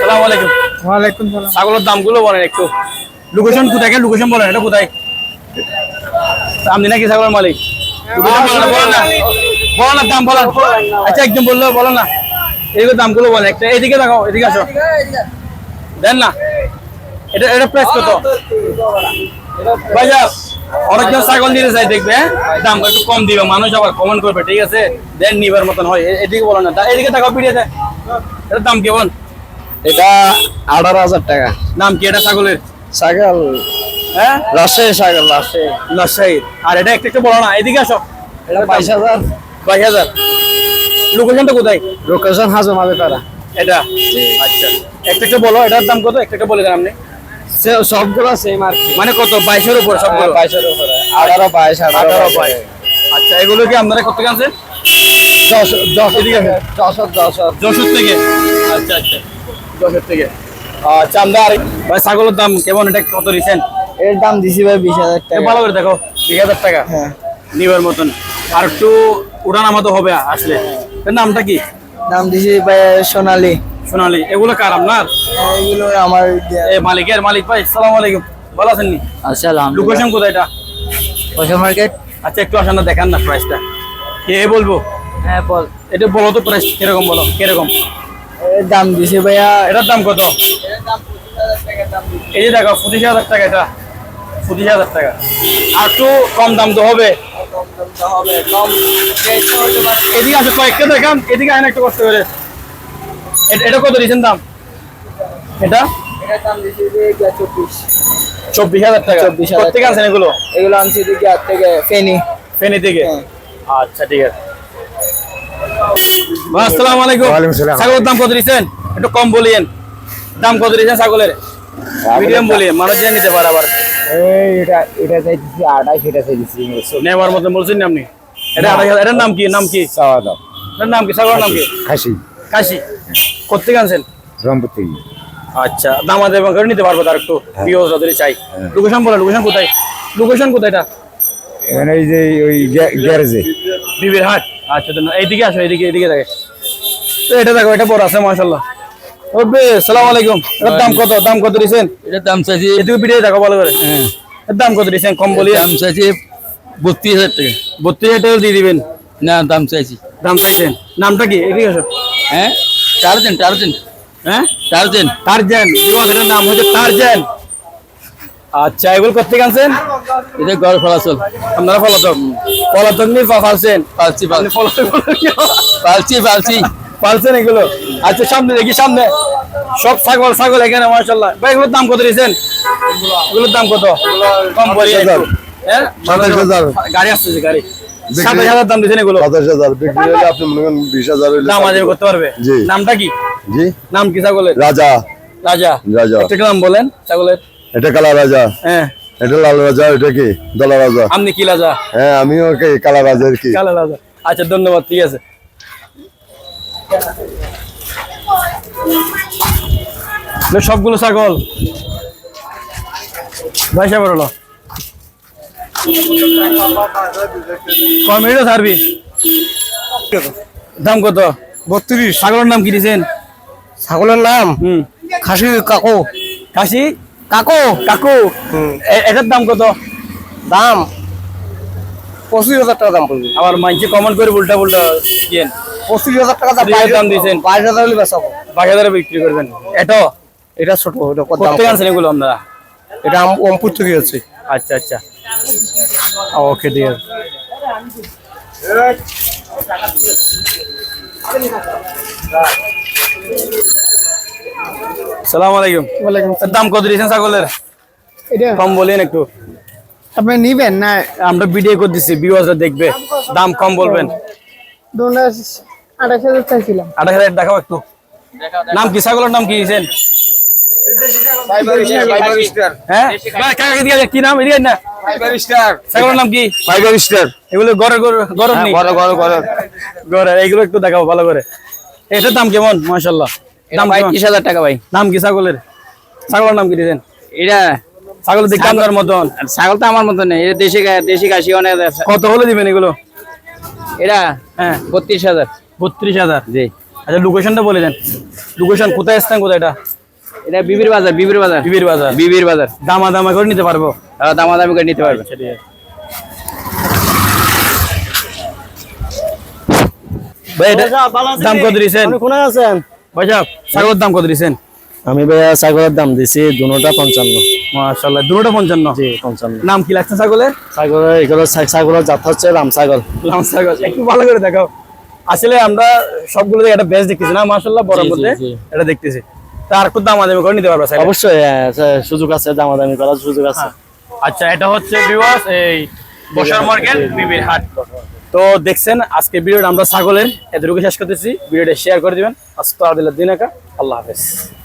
সালাম আলাইকুম। ওয়ালাইকুম সালাম। ছাগলের দামগুলো বলেন একটু। লোকেশন কোথায়? লোকেশন বলেন এটা কোথায়? আপনি নাকি ছাগলের মালিক? বলেন না, বলেন না বলেন না দাম বলেন। আচ্ছা একদম বলল বলেন না। এইগুলো দামগুলো বলেন একটা এদিকে দেখাও এদিকে আসো। দেন না। এটা এটা প্রাইস কত? ভাইয়া অনেকজন ছাগল নিতে চাই দেখবে হ্যাঁ? দাম একটু কম দিবে মানুষ আবার কমেন্ট করবে ঠিক আছে? দেন নিবার মতন হয় এদিকে বলেন না। এদিকে দেখাও পিড়িয়ে দেয় এটার দাম কেমন? এটা আঠারো হাজার টাকা। নাম কি এটা ছাগলের? ছাগল। হ্যাঁ? রাজশাহী ছাগল রাজশাহী। রাজশাহী। আর এটা একটা একটু বলো না? এদিকে আসো। এটা বাইশ হাজার। বাইশ হাজার। লোকেশনটা কোথায়? লোকেশন হাজম হবে তারা এটা? আচ্ছা। একটা একটা বলো এটার দাম কত? একটা একটা বলে দেন আপনি। সবগুলো সেম আর মানে কত? বাইশের উপর সবগুলো? বাইশের উপরে। আঠারো বাইশ আঠারো বাইশ। আচ্ছা এগুলো কি আপনারা কত আনছেন? যশোর থেকে। আচ্ছা আচ্ছা। যশোর থেকে। আচ্ছা আমরা ভাই ছাগলের দাম কেমন? এটা কত দিচ্ছেন? এর দাম দিছি ভাই বিশ হাজার টাকা। ভালো করে দেখো হাজার টাকা। হ্যাঁ। নিবার মতন। আর একটু উড়ান আমাদের হবে আসলে। এর নামটা কি? দাম দিছি ভাই সোনালি। সোনালি। এগুলো কার আপনার? এগুলো আমার এ মালিকের মালিক ভাই সালাম আলাইকুম। ভালো আছেন নি? আসসালাম লোকেশন কোথায় এটা? মার্কেট আচ্ছা একটু আসেন না দেখান না প্রাইসটা কে বলব? হ্যাঁ বল। এটা বলো তো প্রাইস কীরকম বলো? কীরকম? এর দাম দিছে ভাইয়া এটার দাম কত? এই যে দেখো পঁচিশ হাজার টাকা এটা। পঁচিশ হাজার টাকা। আর একটু কম দাম তো হবে। এদিকে আসো কয়েকটা দেখান। এদিকে আইন একটু কষ্ট করে এটা- কত দিয়েছেন দাম? এটা? চব্বিশ হাজার টাকা। 24,000 প্রত্যেকে আনছেন এগুলো? এগুলো আনছি দিকে হাত থেকে ফেনি। ফেনি থেকে। আচ্ছা ঠিক আছে। আসসালামু আলাইকুম। ছাগলের দাম কত দিচ্ছেন? একটু কম বলিয়েন। দাম কত দিচ্ছেন ছাগলের? মিডিয়াম বলিয়ে মানুষ জেনে নিতে পারে আবার। এটা এটা চাইতেছি আড়াই সেটা চাইতেছি নেওয়ার মতন বলছেন না আপনি? এটা আড়াই হাজার। এটার নাম কি? নাম কি? চাওয়া দাম। এটার নাম কি? ছাগলের নাম কি? খাসি। কাশি কোথেকে আনছেন? রংপুর থেকে। আচ্ছা দাম আদায় করে নিতে পারব তার একটু বিয়ে যদি চাই। লোকেশন বলো লোকেশন কোথায়? লোকেশন কোথায় এটা? এখানে এই যে ওই গ্যা- গ্যারেজে। বিবির হাট। আচ্ছা তো না, এইদিকে আসো এইদিকে এইদিকে দেখে। তো এটা দেখো এটা বড় আছে মাশাল্লাহ ওবে সালাম আলাইকুম। এটার দাম কত? দাম কত দিছেন? এটার দাম চাইছি এদিকে পিঠে দেখো ভালো করে। হ্যাঁ। এর দাম কত দিছেন? কম বলি। দাম চাইছি বত্রিশ হাজার টাকা। বত্রিশ হাজার টাকা দিয়ে দিবেন? না দাম চাইছি। দাম চাইছেন। নামটা কি? এদিকে আসো। হ্যাঁ টার্জেন টার্জেন হ্যাঁ? টার্জেন টারজেন এটার নাম হচ্ছে টারজেন আচ্ছা এগুলো কোথেকে আনছেন? এটা গড় ফলাচল। আপনারা পলাতক পলাতক নিয়ে পা- ফালছেন। পালছি পালছি। পালছি পালছেন এগুলো? আচ্ছা সামনে দেখি সামনে। সব ছাগল ছাগল এখানে মার্শাল্লাহ ভাই এগুলোর দাম কত দিয়েছেন? এগুলোর দাম কত? কম একটু। হ্যাঁ? গাড়ি আসতেছে গাড়ি। সাতাশ হাজার দাম দিয়েছেন এগুলো। সাতাশ হাজার বিক্রি হলে আপনি মনে করেন বিশ হাজার দাম আদায় করতে পারবে। জি। নামটা কি? জি। নাম কি ছাগলের? রাজা। রাজা। রাজা। একটা নাম বলেন ছাগলের? এটা কালা রাজা। হ্যাঁ। এটা লাল রাজা এটা কি? দলা রাজা। আপনি কি রাজা? হ্যাঁ আমিও কি কালা রাজার কি? কালো রাজা। আচ্ছা ধন্যবাদ ঠিক আছে। সবগুলো ছাগল। ভাই সাহেব হলো কয় মিনিট দাম কত? বত্রিশ। ছাগলের নাম কি দিয়েছেন ছাগলের নাম? হুম। খাসি কাকু। কাশি কাকু? কাকু। এটার দাম কত? দাম পঁচিশ হাজার টাকা দাম পড়বে। আবার মাইকে কমন করে উল্টা উল্টা কেন পঁচিশ হাজার টাকা দাম দাম দিয়েছেন। বাইশ হাজার হলে বেচাবো বাজারে বিক্রি করবেন। এটো? এটা ছোট এটা কত আনছেন এগুলো আপনারা এটা অমপুর থেকে আছে আচ্ছা আচ্ছা। ওকে আছে সালাম আলাইকুম ওয়ালাইকুম দাম কত দিয়েছেন ছাগলের এটা কম বলেন একটু আপনি নিবেন না আমরা ভিডিও করে দিচ্ছি ভিউয়ার্সরা দেখবে দাম কম বলবেন আঠাশ হাজার চাইছিলাম আঠাশ হাজার দেখাও একটু নাম কি ছাগলের নাম কি দিয়েছেন হ্যাঁ কি নাম এদিকে আয় না ছাগলের নাম কি? Five star. এগুলো গড়ে গরম নেই। ঘরে ঘরে ঘরে গড়ে এইগুলো একটু দেখাও ভালো করে। এটার দাম কেমন? মাশাল্লাহ দাম কেমন? পঁয়ত্রিশ টাকা ভাই। নাম কি ছাগলের? ছাগলের নাম কি দিয়েছেন এটা ছাগল দেখতে আপনার মতন। ছাগল তো আমার মতো নেই এটা দেশি দেশি কাশি অনেক আছে। কত হলে দিবেন এগুলো? এটা হ্যাঁ। বত্রিশ হাজার। বত্রিশ হাজার? জি। আচ্ছা লোকেশনটা বলে দেন। লোকেশন কোথায় স্থান কোথায় এটা? এটা বিবির বাজার বিবির বাজার। বিবির বাজার। বিবির বাজার। দামা দামা করে নিতে পারব। আহ, দামাদামি করে নিতে পারবে। দাম কত দিয়েছেন কোনে আছেন? ভাই ছাগলের দাম কত দিয়েছেন আমি ভাইয়া ছাগলের দাম দিছি দুটা পঞ্চান্ন। মাশাআল্লাহ দুটোটা পঞ্চান্ন? জি পঞ্চান্ন। নাম কি লাগছে ছাগলের? ছাগলের এগুলো ছাগলের জাত হচ্ছে রাম ছাগল। লাম ছাগল একটু ভালো করে দেখাও। আসলে আমরা সবগুলো একটা বেশ দেখতেছি না বড় মধ্যে এটা দেখতেছি। তার খুব করে নিতে পারবে অবশ্যই হ্যাঁ, সুযোগ আছে দামাদামি করার সুযোগ আছে। আচ্ছা এটা হচ্ছে ভিউয়ার্স এই বসার মার্কেট, বিবির হাট। তো দেখছেন, আজকে ভিডিওটা আমরা ছাগলের, এতটুকু শেষ করতেছি। ভিডিওটা শেয়ার করে দিবেন। আস্তাদিল্লা দিন আল্লাহ হাফেজ।